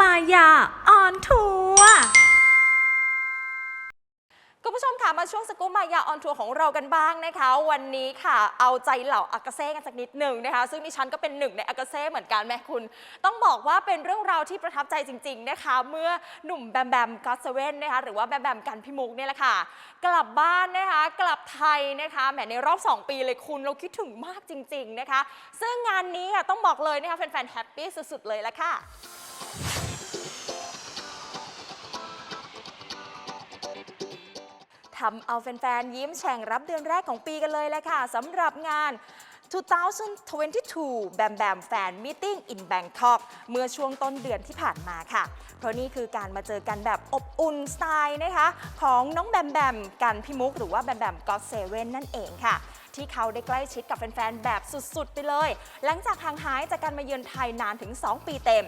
มายาออนทัวร์คุณผู้ชมค่ะมาช่วงสกู๊ปมายาออนทัวร์ของเรากันบ้างนะคะ วันนี้ค่ะเอาใจเหล่าอากาเซ่กันสักนิดหนึ่งนะคะ ซึ่งดิฉันก็เป็นหนึ่งในอากาเซ่เหมือนกันแม่คุณ ต้องบอกว่าเป็นเรื่องราวที่ประทับใจจริง ๆนะคะ เมื่อหนุ่มแบมแบมก็อตเซเว่นนะคะหรือว่าแบมแบมกันพิมุกเนี่ยแหละค่ะ กลับบ้านนะคะ กลับไทยนะคะแหมในรอบ 2 ปีเลยคุณเราคิดถึงมากจริง ๆนะคะ ซึ่งงานนี้ค่ะต้องบอกเลยนะคะแฟนๆแฮปปี้สุดๆเลยละค่ะ ทำเอาแฟนๆยิ้มแฉ่งรับเดือนแรกของปีกันเลยแหละค่ะสำหรับงาน 2022 Bam Bam Fan Meeting in Bangkok เมื่อช่วงต้นเดือนที่ผ่านมาค่ะ เพราะนี่คือการมาเจอกันแบบอบอุ่นสไตล์นะคะของน้องแบมแบมกันพิมุกหรือว่าแบมแบมก็เซเว่นนั่นเองค่ะที่เขาได้ใกล้ชิดกับแฟน ๆ แบบสุด ๆ ไปเลย หลังจากห่างหายจากการมาเยือนไทยนานถึง 2 ปีเต็ม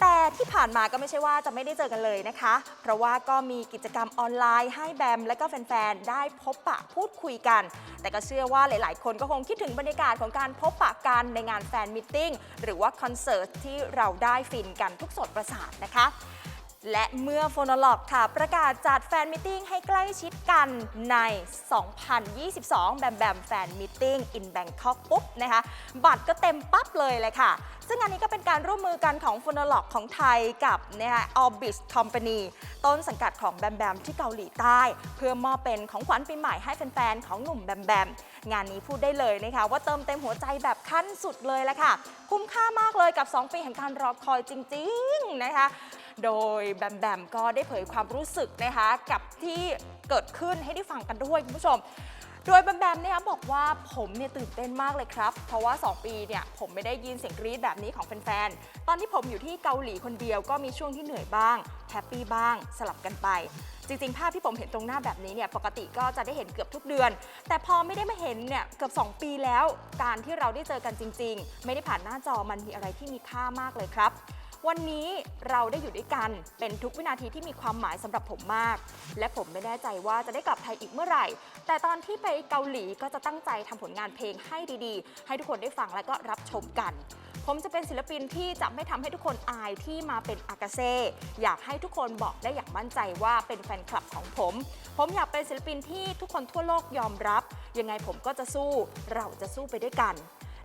แต่ที่ผ่านมาก็ไม่ใช่ว่าจะไม่ได้เจอกันเลยนะคะ เพราะว่าก็มีกิจกรรมออนไลน์ให้แบม และก็แฟน ๆ ได้พบปะพูดคุยกัน แต่ก็เชื่อว่าหลาย ๆ คนก็คงคิดถึงบรรยากาศของการพบปะกันในงานแฟนมิทติ้งหรือว่าคอนเสิร์ตที่เราได้ฟินกันทุกสดประสาทนะคะ และเมื่อโฟน o ล็อกค่ะ ประกาศจัดแฟนมิทติ้งให้ใกล้ชิดกันใน 2022 แบมแบมแฟนมิทติ้งอินแบงคอกปุ๊บนะคะ บัตรก็เต็มปั๊บเลยเลยค่ะ ซึ่งอันนี้ก็เป็นการร่วมมือกันของโฟน o ล็อกของไทยกับนะคะ Orbis Company ต้นสังกัดของแบมแบมที่เกาหลีใต้ เพื่อมอบเป็นของขวัญปีใหม่ให้แฟนๆของหนุ่มแบมแบมงานนี้พูดได้เลยนะคะว่าเติมเต็มหัวใจแบบขั้นสุดเลยแหละค่ะ คุ้มค่ามากเลยกับ 2 ปีแห่งการรอคอยจริง ๆ นะคะ โดยแบมแบมก็ได้เผยความรู้สึกนะคะกับที่เกิดขึ้นให้ได้ฟังกันด้วยคุณผู้ชม โดยแบมแบมเนี่ยบอกว่าผมเนี่ยตื่นเต้นมากเลยครับ เพราะว่า 2 ปีเนี่ยผมไม่ได้ยินเสียงกรี๊ดแบบนี้ของแฟนๆ ตอนที่ผมอยู่ที่เกาหลีคนเดียวก็มีช่วงที่เหนื่อยบ้างแฮปปี้บ้างสลับกันไปจริงๆ ภาพที่ผมเห็นตรงหน้าแบบนี้เนี่ยปกติก็จะได้เห็นเกือบทุกเดือน แต่พอไม่ได้มาเห็นเนี่ยเกือบ 2 ปีแล้ว การที่เราได้เจอกันจริง ๆ ไม่ได้ผ่านหน้าจอมันมีอะไรที่มีค่ามากเลยครับ วันนี้เราได้อยู่ด้วยกันเป็นทุกวินาทีที่มีความหมายสำหรับผมมาก และผมไม่แน่ใจว่าจะได้กลับไทยอีกเมื่อไหร่ แต่ตอนที่ไปเกาหลีก็จะตั้งใจทำผลงานเพลงให้ดีๆ ให้ทุกคนได้ฟังและก็รับชมกัน ผมจะเป็นศิลปินที่จะไม่ทำให้ทุกคนอายที่มาเป็นอากาเซ่อยากให้ทุกคนบอกได้อย่างมั่นใจว่าเป็นแฟนคลับของผม ผมอยากเป็นศิลปินที่ทุกคนทั่วโลกยอมรับ ยังไงผมก็จะสู้ เราจะสู้ไปด้วยกัน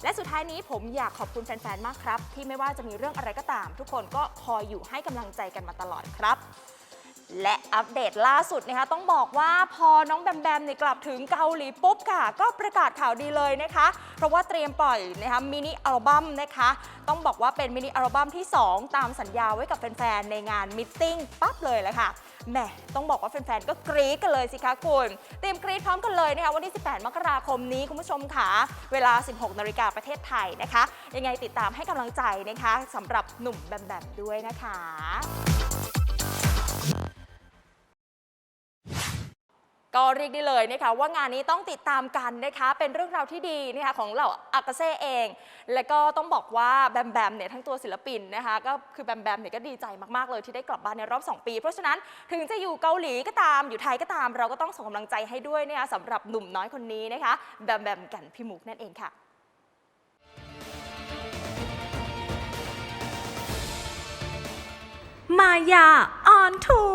และสุดท้ายนี้ผมอยากขอบคุณแฟนๆ มากครับ ที่ไม่ว่าจะมีเรื่องอะไรก็ตาม ทุกคนก็คอยอยู่ให้กำลังใจกันมาตลอดครับ และอัปเดตล่าสุดนะคะต้องบอกว่าพอน้องแบมแบมเนี่ยกลับถึงเกาหลีปุ๊บค่ะ ก็ประกาศข่าวดีเลยนะคะ เพราะว่าเตรียมปล่อยนะคะมินิอัลบั้มนะคะ ต้องบอกว่าเป็นมินิอัลบั้มที่ 2 ตามสัญญาไว้กับแฟนๆ ในงานมิทติ้งปั๊บเลยแหละค่ะแหมต้องบอกว่าแฟนๆ ก็กรี๊ดกันเลยสิคะคุณ เตรียมกรี๊ดพร้อมกันเลยนะคะวันที่ 18 มกราคมนี้คุณผู้ชมค่ะ เวลา 16 นาฬิกาประเทศไทยนะคะ ยังไงติดตามให้กำลังใจนะคะสำหรับหนุ่มแบมแบมด้วยนะคะ ก็เรียกได้เลยนะคะว่างานนี้ต้องติดตามกันนะคะเป็นเรื่องราวที่ดีนะคะของเหล่าอากาเซ่เอง และก็ต้องบอกว่าแบมแบมเนี่ยทั้งตัวศิลปินนะคะก็คือแบมแบมเนี่ยก็ดีใจมากๆเลยที่ได้กลับบ้านในรอบ 2 ปี เพราะฉะนั้นถึงจะอยู่เกาหลีก็ตามอยู่ไทยก็ตาม เราก็ต้องส่งกำลังใจให้ด้วยนะคะสำหรับหนุ่มน้อยคนนี้นะคะแบมแบมกันพี่มุกนั่นเองค่ะมายาออนทัว